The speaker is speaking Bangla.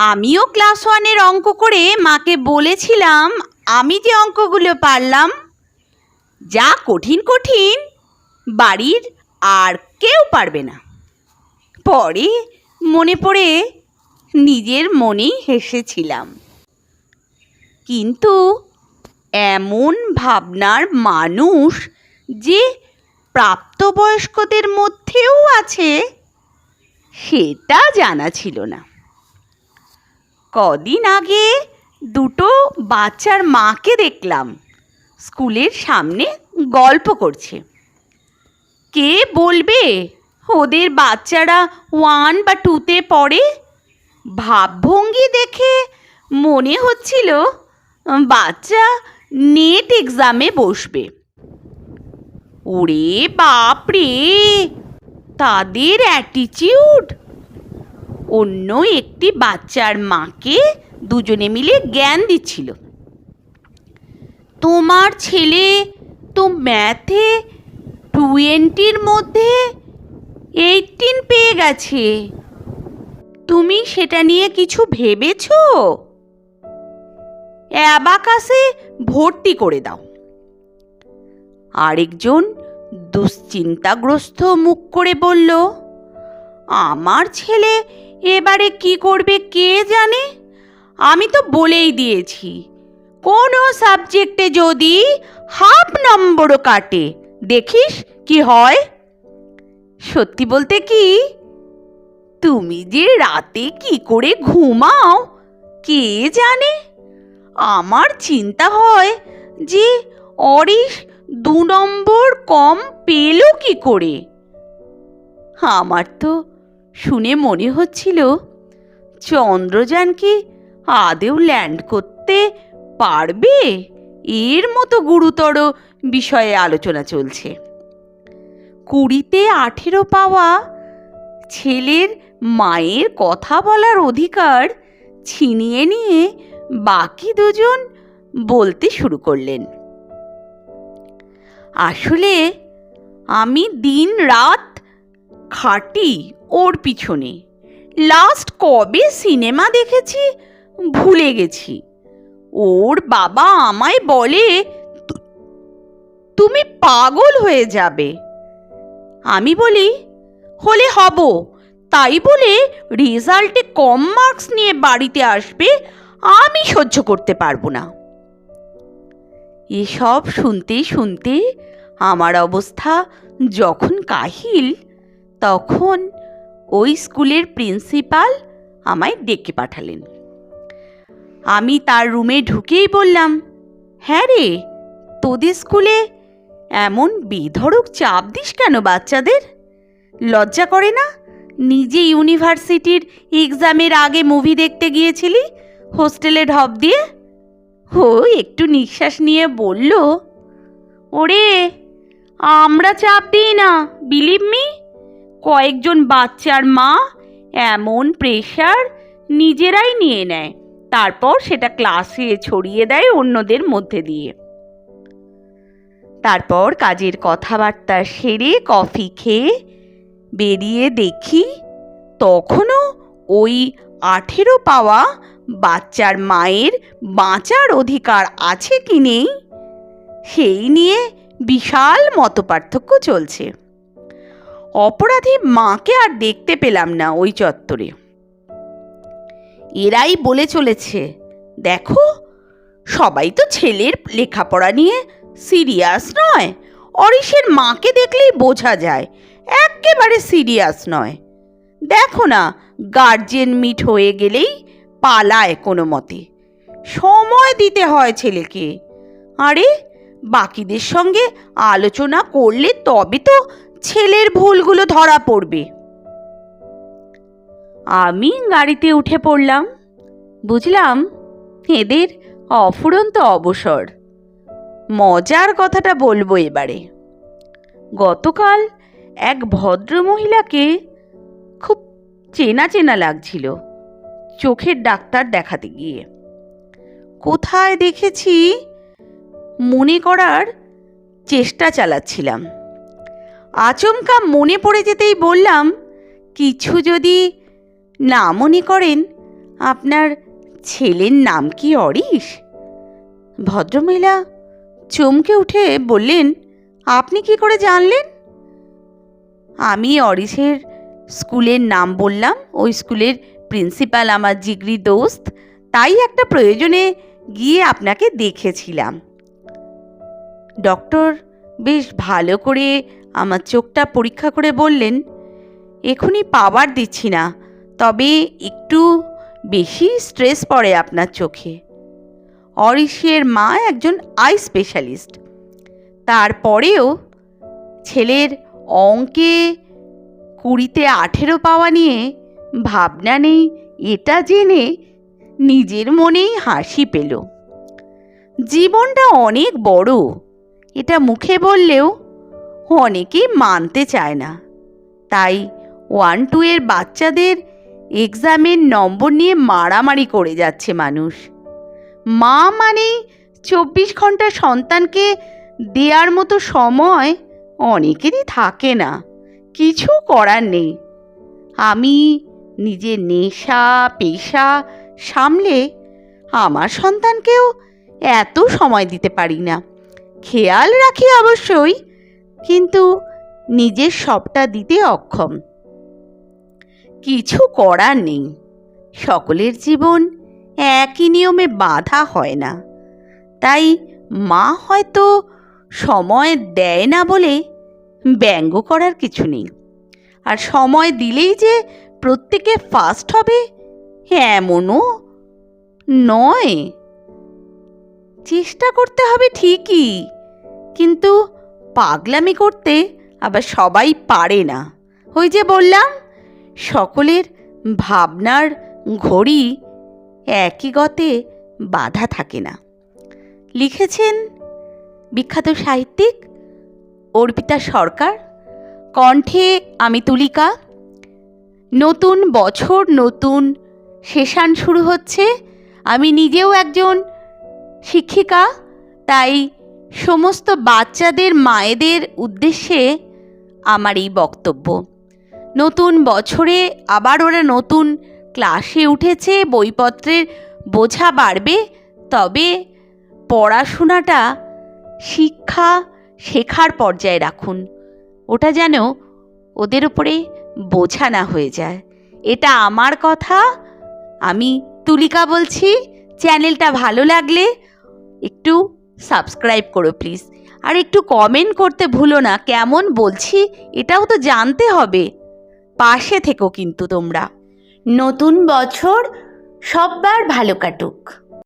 আমিও ক্লাস ওয়ানের অঙ্ক করে মাকে বলেছিলাম, আমি যে অঙ্কগুলো পারলাম, যা কঠিন কঠিন, বাড়ির আর কেউ পারবে না। পরে মনে পড়ে নিজের মনেই হেসেছিলাম। কিন্তু এমন ভাবনার মানুষ যে প্রাপ্তবয়স্কদের মধ্যেও আছে, সেটা জানা ছিল না। কদিন আগে দুটো বাচ্চার মাকে দেখলাম। স্কুলের সামনে গল্প করছে। কে বলবে? ওদের বাচ্চারা ওয়ান বা টুতে পড়ে? ভাবভঙ্গি দেখে মনে হচ্ছিল, বাচ্চা নেট এক্সামে বসবে। ওরে বাপরে! তাদের অ্যাটিচিউড অন্য একটি বাচ্চার মাকে দুজনে মিলে জ্ঞান দিচ্ছিল। তোমার ছেলে তো ম্যাথে টোয়েন্টির মধ্যে এইটিন পেয়ে গেছে। তুমি সেটা নিয়ে কিছু ভেবেছো? অ্যাবাকাসে ভর্তি করে দাও। আরেকজন দুশ্চিন্তাগ্রস্ত মুখ করে বলল, আমার ছেলে এবারে কি করবে কে জানে? আমি তো বলেই দিয়েছি, কোনো সাবজেক্টে যদি হাফ নম্বরও কাটে, দেখিস কি হয়? সত্যি বলতে কি, তুমি যে রাতে কি করে ঘুমাও, কে জানে? আমার চিন্তা হয় যে অরিশ দু নম্বর কম পেল কি করে? আমার তো শুনে মনে হচ্ছিল চন্দ্রযান কি আদেও ল্যান্ড করতে পারবে? এর মতো গুরুতর বিষয়ে আলোচনা চলছে। কুড়িতে আঠেরো পাওয়া ছেলের মায়ের কথা বলার অধিকার ছিনিয়ে নিয়ে বাকি দুজন বলতে শুরু করলেন। আসলে আমি দিন রাত খাটি ওর পিছনে। লাস্ট কবে সিনেমা দেখেছি? ভুলে গেছি। ওর বাবা আমায় বলে তুমি পাগল হয়ে যাবে। আমি বলি, হলে হব। তাই বলে রেজাল্টে কম মার্কস নিয়ে বাড়িতে আসবে, আমি সহ্য করতে পারব না। এসব শুনতে শুনতে আমার অবস্থা যখন কাহিল, তখন ওই স্কুলের প্রিন্সিপাল আমায় ডেকে পাঠালেন। আমি তার রুমে ঢুকেই বললাম হ্যাঁ রে, তোদের স্কুলে এমন বেধড়ক চাপ দিস কেন বাচ্চাদের? লজ্জা করে না? নিজে ইউনিভার্সিটির এক্সামের আগে মুভি দেখতে গিয়েছিলি, হোস্টেলে ঢপ দিয়ে? ও একটু নিঃশ্বাস নিয়ে বলল, ওরে, আমরা চাপ দিই না, বিলিভ মি? কয়েকজন বাচ্চার মা এমন প্রেশার নিজেরাই নিয়ে নেয়। তারপর সেটা ক্লাসে ছড়িয়ে দেয় অন্যদের মধ্যে দিয়ে। তারপর কাজের কথাবার্তা সেরে কফি খেয়ে বেরিয়ে দেখি তখনও ওই আঠেরো পাওয়া বাচ্চার মায়ের বাঁচার অধিকার আছে কি নেই, সেই নিয়ে বিশাল মতপার্থক্য চলছে। অপরাধী মাকে আর দেখতে পেলাম না ওই চত্বরে। এরাই বলে চলেছে, দেখো, সবাই তো ছেলের লেখাপড়া নিয়ে সিরিয়াস নয়। অরিশের মাকে দেখলেই বোঝা যায়, একেবারে সিরিয়াস নয়। দেখো না গার্জেন মিট হয়ে গেলেই পালায় কোনো মতে। সময় দিতে হয় ছেলেকে। আরে, বাকিদের সঙ্গে আলোচনা করলে তবে তো ছেলের ভুলগুলো ধরা পড়বে। আমি গাড়িতে উঠে পড়লাম। বুঝলাম, এদের অফুরন্ত অবসর। মজার কথাটা বলব এবারে। গতকাল এক ভদ্র মহিলাকে খুব চেনা চেনা লাগছিল চোখের ডাক্তার দেখাতে গিয়ে। কোথায় দেখেছি? মনে করার চেষ্টা চালাচ্ছিলাম। আচমকা মনে পড়ে যেতেই বললাম, কিছু যদি না মনে করেন, আপনার ছেলের নাম কি অরিশ? ভদ্রমহিলা চমকে উঠে বললেন, আপনি কি করে জানলেন? আমি অরিশের স্কুলের নাম বললাম, ওই স্কুলের প্রিন্সিপাল আমার জিগরি দোস্ত, তাই একটা প্রয়োজনে গিয়ে আপনাকে দেখেছিলাম। ডক্টর বেশ ভালো করে আমার চোখটা পরীক্ষা করে বললেন, এখনই পাওয়ার দিচ্ছি না, তবে একটু বেশি স্ট্রেস পড়ে আপনার চোখে। অরিশের মা একজন আই স্পেশালিস্ট। তারপরেও ছেলের অঙ্কে কুড়িতে আঠেরো পাওয়া নিয়ে ভাবনা নেই, এটা জেনে নিজের মনেই হাসি পেল। জীবনটা অনেক বড়, এটা মুখে বললেও অনেকেই মানতে চায় না। তাই ওয়ান টু এর বাচ্চাদের এক্সামের নম্বর নিয়ে মারামারি করে যাচ্ছে মানুষ। মা মানেই চব্বিশ ঘণ্টা সন্তানকে দেওয়ার মতো সময় অনেকেরই থাকে না, কিছু করার নেই। আমি নিজের নেশা, পেশা সামলে আমার সন্তানকেও এত সময় দিতে পারি না। খেয়াল রাখি অবশ্যই কিন্তু নিজের সবটা দিতে অক্ষম। কিছু করার নেই। সকলের জীবন একই নিয়মে বাধা হয় না। তাই মা হয়তো সময় দেয় না বলে ব্যঙ্গ করার কিছু নেই। আর সময় দিলেই যে প্রত্যেকে ফার্স্ট হবে, এমনও নয়। চেষ্টা করতে হবে ঠিকই, কিন্তু পাগলামি করতে আবার সবাই পারে না। ওই যে বললাম, সকলের ভাবনার ঘড়ি একই গতে বাধা থাকে না। লিখেছেন বিখ্যাত সাহিত্যিক অর্পিতা সরকার। কণ্ঠে আমি তুলিকা নতুন বছর, নতুন সেশন শুরু হচ্ছে। আমি নিজেও একজন শিক্ষিকা, তাই সমস্ত বাচ্চাদের, মায়েদের উদ্দেশ্যে আমার এই বক্তব্য। নতুন বছরে আবার ওরা নতুন ক্লাসে উঠেছে বইপত্রের বোঝা বাড়বে, তবে পড়াশোনাটা শিক্ষা শেখার পর্যায়ে রাখুন। ওটা যেন ওদের উপরে বোঝা না হয়ে যায়। এটা আমার কথা, আমি তুলিকা বলছি। চ্যানেলটা ভালো লাগলে একটু সাবস্ক্রাইব করো প্লিজ। আর একটু কমেন্ট করতে ভুলো না, কেমন বলছি এটাও তো জানতে হবে। পাশে থেকো কিন্তু তোমরা। নতুন বছর সববার ভালো কাটুক।